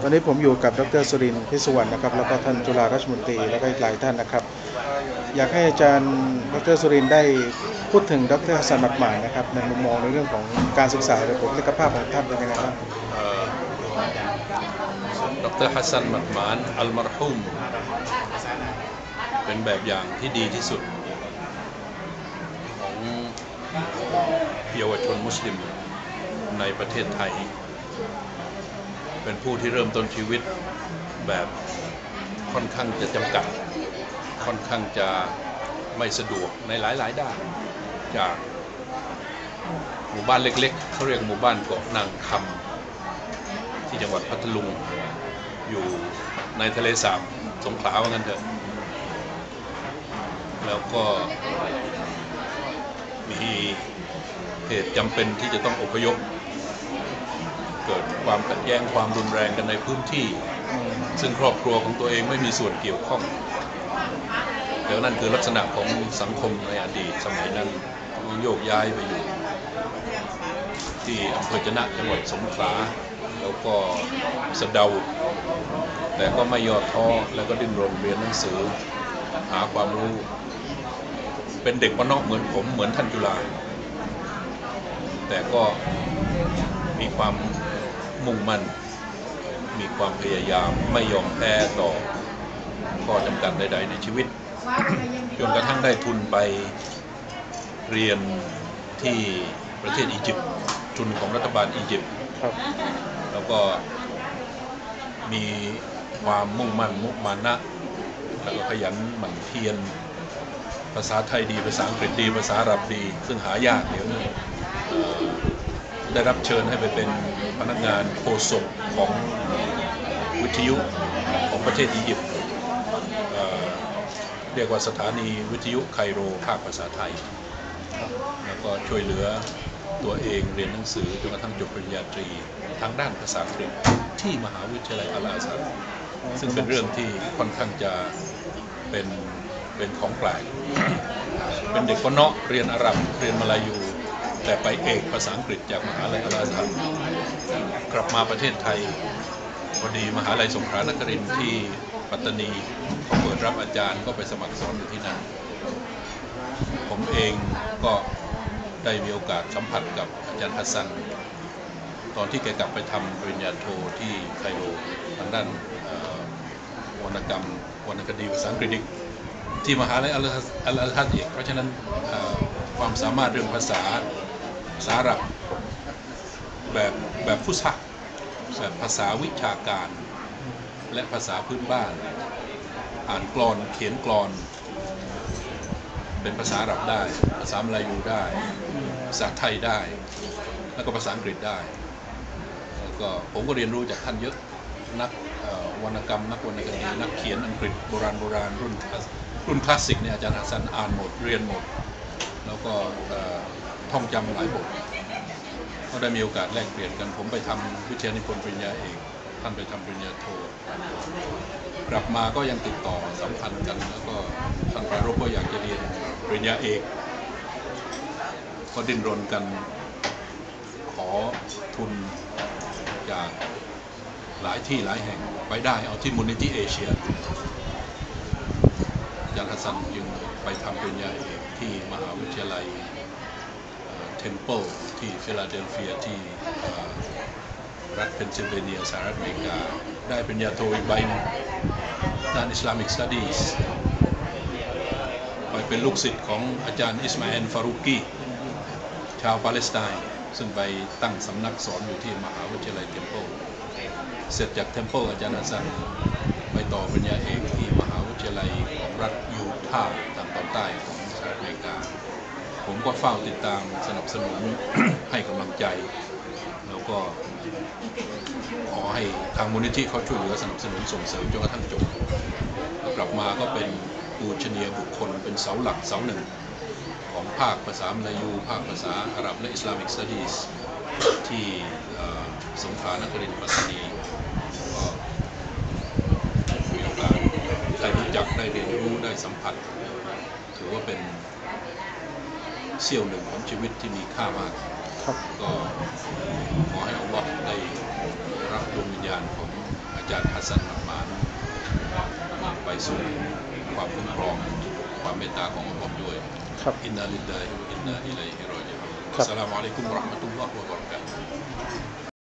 ตอนนี้ผมอยู่กับดรสุรินทร์พิสุวรรณนะครับ แล้วก็ท่านจุฬาราชมนตรีแล้วก็อีกหลายท่านนะครับ อยากให้อาจารย์ดรสุรินทร์ได้พูดถึงดรฮัสซันมัดหมายนะครับในมุมมองในเรื่องของการศึกษาระบบเลขภาพของท่านเป็นยังไงบ้างดรฮัสซันมัดหมานอัลมารฮุมเป็นแบบอย่างที่ดีที่สุดของเยาวชนมุสลิมในประเทศไทย เป็นผู้ที่เริ่มต้นชีวิตแบบค่อนข้างจะจำกัด ค่อนข้างจะไม่สะดวกในหลายๆด้าน จากหมู่บ้านเล็กๆเขาเรียกหมู่บ้านเกาะนางคำที่จังหวัดพัทลุงอยู่ในทะเลสาบสงขลาว่างั้นเถอะ แล้วก็มีเหตุจำเป็นที่จะต้องอพยพ เกิดความขัดแย้งความรุนแรงกันในพื้นที่ ซึ่งครอบครัวของตัวเองไม่มีส่วนเกี่ยวข้องเดี๋ยวนั่นคือลักษณะของสังคมในอดีตสมัยนั้นโยกย้ายไปอยู่ ที่อำเภอจะนะจังหวัดสงขลาแล้วก็สะเดา แต่ก็ไม่ย่อท้อแล้วก็ดิ้นรนเรียนหนังสือ หาความรู้ เป็นเด็กบ้านนอกเหมือนผมเหมือนท่านจุฬาแต่ก็มีความ มุ่งมั่น มีความพยายามไม่ยอมแพ้ต่อข้อจำกัดใด ๆ ในชีวิต จนกระทั่งได้ทุนไปเรียนที่ประเทศอียิปต์ทุนของรัฐบาลอียิปต์ครับแล้วก็มีความมุ่งมั่นมุมานะแล้วก็ขยันหมั่นเพียรภาษาไทยดีภาษาอังกฤษดีภาษาอาหรับดี ซึ่งหายากเดี๋ยวนี้เอ่อ ได้รับเชิญให้ไปเป็นพนักงานโฆษกของวิทยุของประเทศอียิปต์เรียกว่าสถานีวิทยุไคโรภาคภาษาไทย แล้วก็ช่วยเหลือตัวเองเรียนหนังสือจนกระทั่งจบปริญญาตรีทางด้านภาษาอังกฤษที่มหาวิทยาลัยอัลาซัดซึ่งเป็นเรื่องที่ค่อนข้างจะเป็นเป็นของแปลกเป็นเด็กคนเนาะเรียนอาหรับเรียนมาลายู แต่ไปเอกภาษาอังกฤษจากมหาลัยอลอาซัดกลับมาประเทศไทยพอดีมหาลัยสงขลานครินทร์ที่ปัตตานีเขาเปิดรับอาจารย์ก็ไปสมัครสอนอยู่ที่นั่นผมเองก็ได้มีโอกาสสัมผัสกับอาจารย์ฮัสซัน ตอนที่แกกลับไปทำปริญญาโทที่ไคโรทางด้านวรรณกรรมวรรณคดีภาษาอังกฤษที่มหาลัยอัลอาอัลอาซัดอีกเพราะฉะนั้นความสามารถเรื่องภาษา ภารับแบบแบบฟุตซักแบบภาษาวิชาการ และภาษาพื้นบ้าน อ่านกลอนเขียนกลอน เป็นภาษาอับได้ ภาษามลายูได้ ภาษาไทยได้ แล้วก็ภาษาอังกฤษได้แล้วก็ผมก็เรียนรู้จากท่านเยอะนักวรรณกรรมนักวรรณคดีนักเขียนอังกฤษโบราณโบราณรุ่นรุ่นคลาสสิกเนี่ยอาจารย์ฮัสซันอ่านหมดเรียนหมด แล้วก็ ท่องจำหลายบทก็ได้มีโอกาสแลกเปลี่ยนกัน ผมไปทำวิทยานิพนธ์ปริญญาเอกท่านไปทำปริญญาโทกลับมาก็ยังติดต่อสัมพันธ์กันแล้วก็ท่านปรารภก็อยากจะเรียนปริญญาเอกก็ดิ้นรนกันขอทุนจากหลายที่หลายแห่งไปได้เอาที่มูลนิธิเอเชียอาจารย์ฮัสซันจึงไปทำปริญญาเอกที่มหาวิทยาลัย มเพิลที่ฟิลาเดลเฟียที่รัฐเพนซิลเวเนียสหรัฐอเมริกา ได้ปริญญาโทอีกใบนึงด้าน Islamic Studies ไปเป็นลูกศิษย์ของอาจารย์อิสมาอิลฟารุกีชาวปาเลสไตน์ซึ่งไปตั้งสำนักสอนอยู่ที่มหาวิทยาลัยเทมเพิลเสร็จจากเทมเพิลอาจารย์ฮัสซันไปต่อปริญญาเอกที่มหาวิทยาลัยของรัฐยูทาห์ทางตอนใต้ของสหรัฐอเมริกา ผมก็เฝ้าติดตามสนับสนุนให้กำลังใจ แล้วก็ขอให้ทางมูลนิธิเขาช่วยเหลือสนับสนุนส่งเสริมจนกระทั่งจบกลับมาก็เป็นปูชนียบุคคลเป็นเสาหลักเสาหนึ่ง ของภาคภาษามลายู ภาคภาษาอาหรับและอิสลามิกสตดีสที่สงขลานครินทร์ปัตตานีก็มีโอกาสได้รู้จักได้เรียนรู้ได้สัมผัส ถือว่าเป็น เสี้ยวหนึ่งของชีวิตที่มีค่ามากครับก็ขอให้อัลลอฮ์ได้รับดวงวิญญาณของอาจารย์ฮัสซันมันมานไปสู่ความคุ้มครอง ความเมตตาของอัลลอฮ์ด้วยครับอินนาลิลลาฮิวะอินนาอิลัยฮิรอญิอูนครับอัสสลามุอะลัยกุมวะเราะห์มะตุลลอฮ์วะบะเราะกาตุฮ์